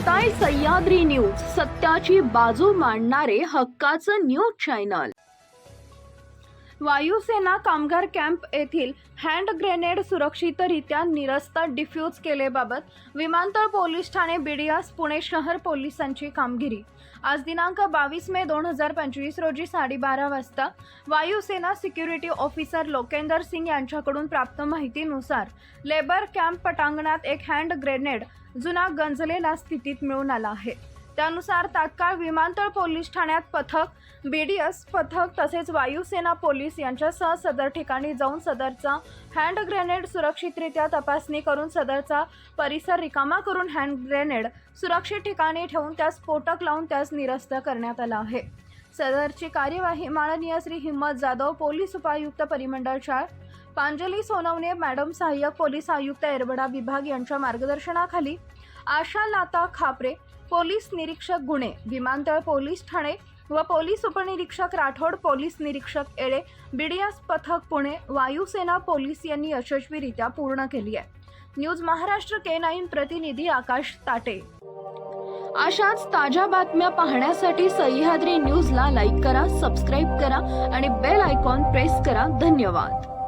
पाहताय सह्याद्री न्यूज सत्याची बाजू मांडणारे हक्काचं न्यूज चॅनल. वायुसेना कामगार कॅम्प येथील हँड ग्रेनेड सुरक्षितरित्या निरस्त डिफ्यूज केलेबाबत विमानतळ पोलीस ठाणे बीडीएस पुणे शहर पोलिसांची कामगिरी. आज दिनांक बावीस मे दोन हजार पंचवीस रोजी साडेबारा वाजता वायुसेना सिक्युरिटी ऑफिसर लोकेंदर सिंग यांच्याकडून प्राप्त माहितीनुसार लेबर कॅम्प पटांगणात एक हँड ग्रेनेड जुना गंजलेला स्थितीत मिळून आला आहे. त्यानुसार तात्काळ विमानतळ पोलीस ठाण्यात पथक बीडीएस पथक तसेच वायुसेना पोलीस यांच्यासह सदर ठिकाणी जाऊन सदरचा हँड ग्रेनेड सुरक्षितरित्या तपासणी करून सदरचा परिसर रिकामा करून हँड ग्रेनेड सुरक्षित ठिकाणी ठेवून त्यास स्फोटक लावून त्यास निरस्त करण्यात आला आहे. सदरची कार्यवाही माननीय श्री हिम्मत जाधव पोलीस उपायुक्त परिमंडळ चार पांजली सोनवणे मॅडम सहाय्यक पोलीस आयुक्त एरबडा विभाग यांच्या मार्गदर्शनाखाली आशा लाता खापरे पोलीस निरीक्षक गुणे विमानतळ पोलीस ठाणे व पोलीस उपनिरीक्षक राठोड पोलीस निरीक्षक एळे बीडीएस पथक पुणे वायुसेना पोलीस यांनी यशस्वीरित्या पूर्ण केली आहे. न्यूज महाराष्ट्र के नाईन प्रतिनिधी आकाश ताटे. अशाच ताज्या बातम्या पाहण्यासाठी सह्याद्री न्यूजला लाईक करा सबस्क्राईब करा आणि बेल आयकॉन प्रेस करा. धन्यवाद.